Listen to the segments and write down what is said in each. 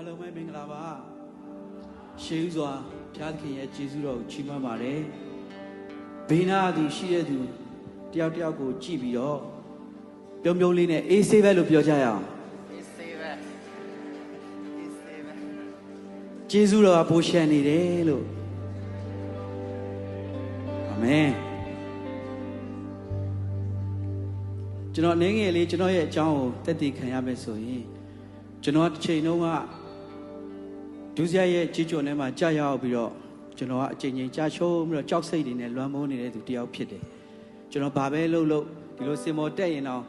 အားလုံးပဲမင်္ဂလာပါရှေးဥစွာဘုရားသခင်ရဲ့ကျေးဇူးတော်ကိုချီးမွမ်းပါတယ်ဘေးနာသူရှိတဲ့သူတယောက်တယောက်ကိုကြည့်ပြီးတော့ပြုံးပြုံးလေးနဲ့အေးဆေးပဲလို့ပြောကြရအောင် Is saver. Is saver. ကျေးဇူးတော်ကပိုရှန်နေတယ်လို့အာမင်ကျွန်တော်အနေငယ်လေးကျွန်တော်ရဲ့အကြောင်းကိုတက်တည်ခံရမယ်ဆိုရင်ကျွန်တော်တစ်ချိန်လုံးက ဒုစရရဲ့ကြီးကျော်ထဲမှာကြာရောက်ပြီးတော့ကျွန်တော်ကအချိန်ချင်းကြာရှုံးပြီးတော့ကြောက်စိတ်တွေနဲ့လွမ်းမိုးနေတဲ့သူတစ်ယောက်ဖြစ်တယ်ကျွန်တော်ဘာပဲလုပ်လို့ဒီလိုစင်မော်တက်ရင်တော့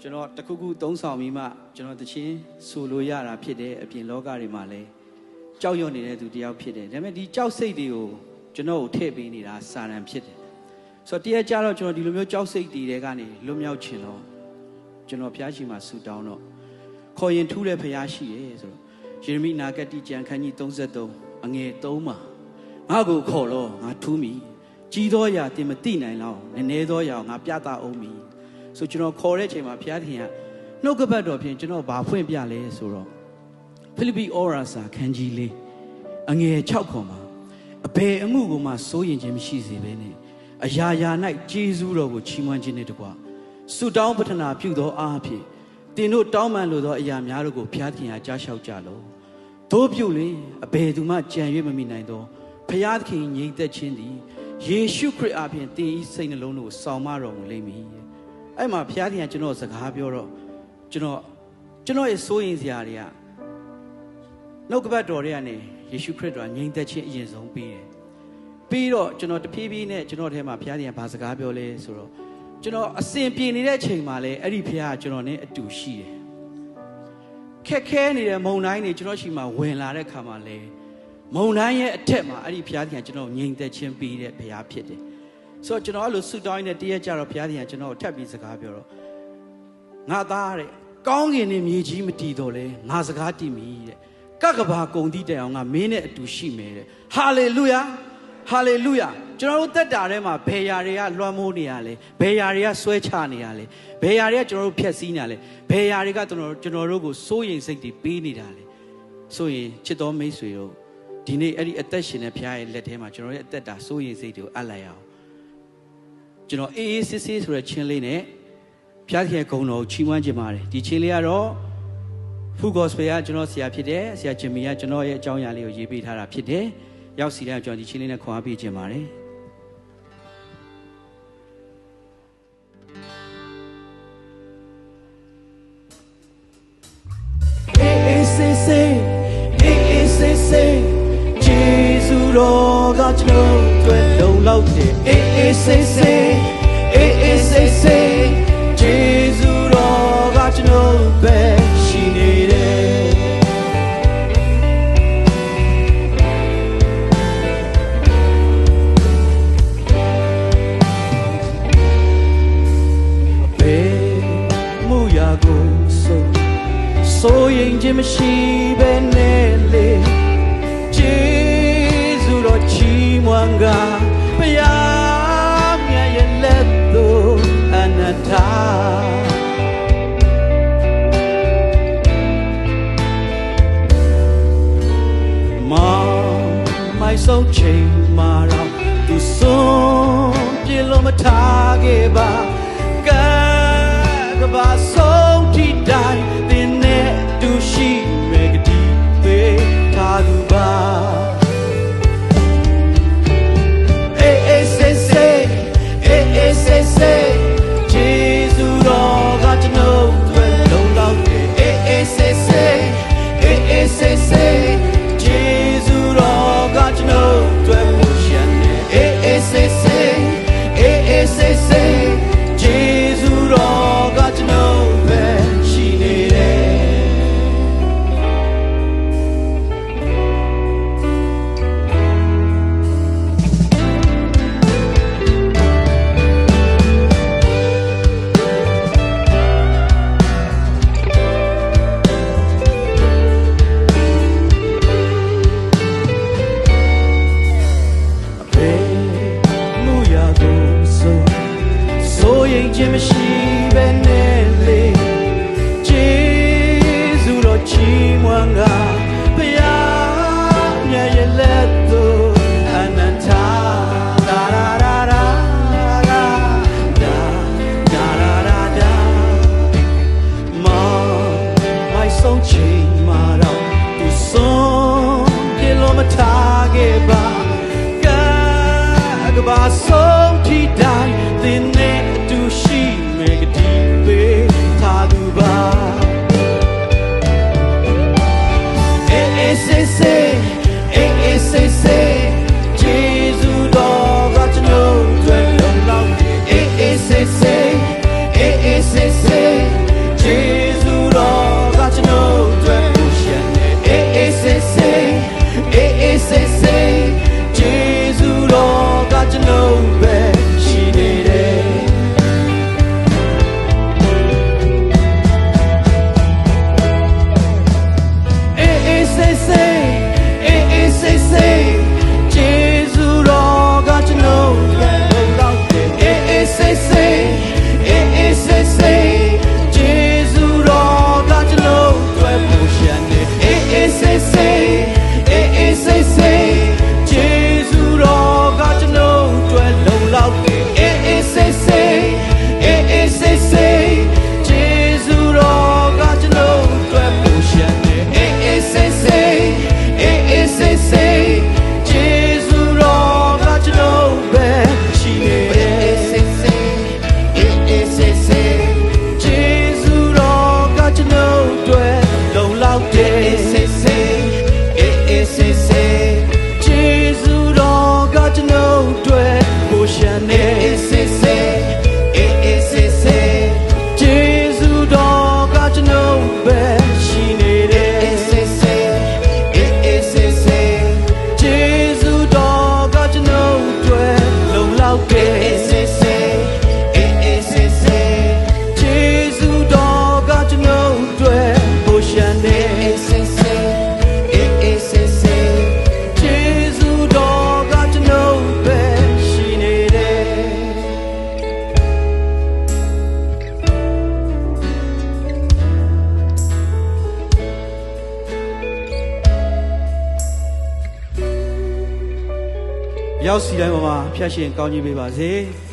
ကျွန်တော်တစ်ခုခုသုံးဆောင်ပြီးမှကျွန်တော်တချင်းဆိုလို့ရတာဖြစ်တယ်အပြင်လောကတွေမှာလည်းကြောက်ရွံ့နေတဲ့သူတယောက်ဖြစ်တယ်ဒါပေမဲ့ဒီကြောက်စိတ်တွေကိုကျွန်တော်ကိုထည့်ပေးနေတာစာရန်ဖြစ်တယ်ဆိုတော့တရားကြတော့ကျွန်တော်ဒီလိုမျိုးကြောက်စိတ်တွေကနေလွတ်မြောက်ခြင်းတော့ကျွန်တော်ဘုရားရှင်မှာဆူတောင်းတော့ခေါ်ရင်ထူးတဲ့ဘုရားရှိတယ်ဆိုတော့ ယေရမိနာဂတိကျမ်းခန်းကြီး33အငယ်3မှာငါ့ကိုခေါ်တော့ငါထူးမိကြီးသောအရာတင်မသိနိုင်လောက်နည်းနည်းသောအရာကိုငါပြသအောင်မိဆိုကျွန်တော်ခေါ်တဲ့ချိန်မှာဘုရားသခင်ကနှုတ်ကပတ်တော်ဖြင့်ကျွန်တော်ဘာဖွင့်ပြလဲဆိုတော့ဖိလိပ္ပိဩရာစာခန်းကြီးလေးအငယ်6ခွန်မှာအဘယ်အမှုကိုမှစိုးရင်ခြင်းမရှိစေဘဲနဲ့အရာရာ၌ကျေးဇူးတော်ကိုချီးမွမ်းခြင်းနဲ့တကွာဆုတောင်းပတနာပြုသောအားဖြင့် တင်တို့တောင်းပန်လိုသောအရာများတို့ကိုဖျားသခင်အားကြားလျှောက်ကြလော့တို့ပြုလင်အဘယ်သူမှကြံ၍မမိနိုင်သောဖျားသခင်ညီသက်ခြင်းသည်ယေရှုခရစ်အားဖြင့်တင်ဤစိတ်နှလုံးတို့ကိုဆောင်မတော်မူလိမ့်မည်အဲ့မှာဖျားသခင်ကကျွန်တော်စကားပြောတော့ကျွန်တော်ကျွန်တော်ရဲ့စိုးရင်စရာတွေကနှုတ်ကပတ်တော်တွေကနေယေရှုခရစ်တော်ကငြိမ်သက်ခြင်းအရင်ဆုံးပြီးတယ်။ပြီးတော့ကျွန်တော်တဖြည်းဖြည်းနဲ့ကျွန်တော်ထဲမှာဘုရားရှင်ကဘာစကားပြောလဲဆိုတော့ ကျွန်တော်အစဉ်ပြေနေတဲ့အချိန်မှာလဲအဲ့ဒီဘုရားကကျွန်တော်နဲ့အတူရှိတယ်။ခက်ခဲနေတဲ့မုံတိုင်းတွေကျွန်တော်ရှိမှဝင်လာတဲ့ခါမှာလဲမုံတိုင်းရဲ့အထက်မှာအဲ့ဒီဘုရားရှင်ကကျွန်တော်ငြိမ်သက်ခြင်းပြီးတဲ့ဘုရားဖြစ်တယ်။ဆိုတော့ကျွန်တော်အဲ့လိုဆုတောင်းနေတဲ့တရက်ကြတော့ဘုရားရှင်ကကျွန်တော်ကိုထပ်ပြီးစကားပြောတော့ငါသားတဲ့ကောင်းကင်နဲ့မြေကြီးမတည်တော့လဲငါစကားတည်ပြီတဲ့ကကဘာကုံတိတဲ့အောင်ကမင်းနဲ့အတူရှိမယ်တဲ့ဟာလေလုယာ ဟာလေလုယာကျွန်တော်တို့တက်တာထဲမှာဘယ်ယာတွေကလွှမ်းမိုးနေရလဲဘယ်ယာတွေကဆွဲချနေရလဲဘယ်ယာတွေကကျွန်တော်တို့ဖျက်ဆီးနေရလဲဘယ်ယာတွေကကျွန်တော်ကျွန်တော်တို့ကိုစိုးရိမ်စိတ်တွေပေးနေတာလဲဆိုရင်ချစ်တော်မိတ်ဆွေတို့ဒီနေ့အဲ့ဒီအသက်ရှင်တဲ့ဘုရားရဲ့လက်ထဲမှာကျွန်တော်ရဲ့အသက်တာစိုးရိမ်စိတ်တွေကိုအပ်လိုက်အောင်ကျွန်တော်အေးအေးဆေးဆေးဆိုတဲ့ချင်းလေးနဲ့ဘုရားခင်ရဲ့ဂုဏ်တော်ကိုချီးမွမ်းခြင်းပါတယ်ဒီချင်းလေးကတော့ဖူဂော့စပယ်ကကျွန်တော်ဆရာဖြစ်တယ်ဆရာဂျင်မီကကျွန်တော်ရဲ့အကြောင်းအရာလေးကိုရေးပေးထားတာဖြစ်တယ် ရောက်စီတိုင်းကျွန်တော်ဒီချင်းလေးနဲ့ခွန်အားပေးခြင်းပါတယ်အေးအေးဆေးဆေးအေးအေးဆေးဆေးဂျေဇူးတော်ကကျွန်တော်တွေ့လုံလောက်တယ်အေးအေးဆေးဆေး မရှိပဲနဲ့လေဂျေဇုတော်ချီးမွမ်းကဘုရားမြတ်ရဲ့လက်သို့အနတ္တမောင်မိုက်ဆုံးချိန် ပါဆုံးကြည်တိုင်းသင်နဲ့တူရှိမယ်ကတိပေးထားသူပါအေးအေးဆေးဆေးအေးအေးဆေးဆေးကျေးဇူးတော်ကကျွန်တော်တွေ့လုံလောက်အေးအေးဆေးဆေးအေးအေးဆေးဆေးကျေးဇူးတော်ကကျွန်တော်တွေ့ရှင်အေးအေးဆေးဆေးအေးအေးဆေး ရောက်စီတိုင်းပေါ်မှာဖျက်ရှင်ကောင်းကြီးပေးပါစေ။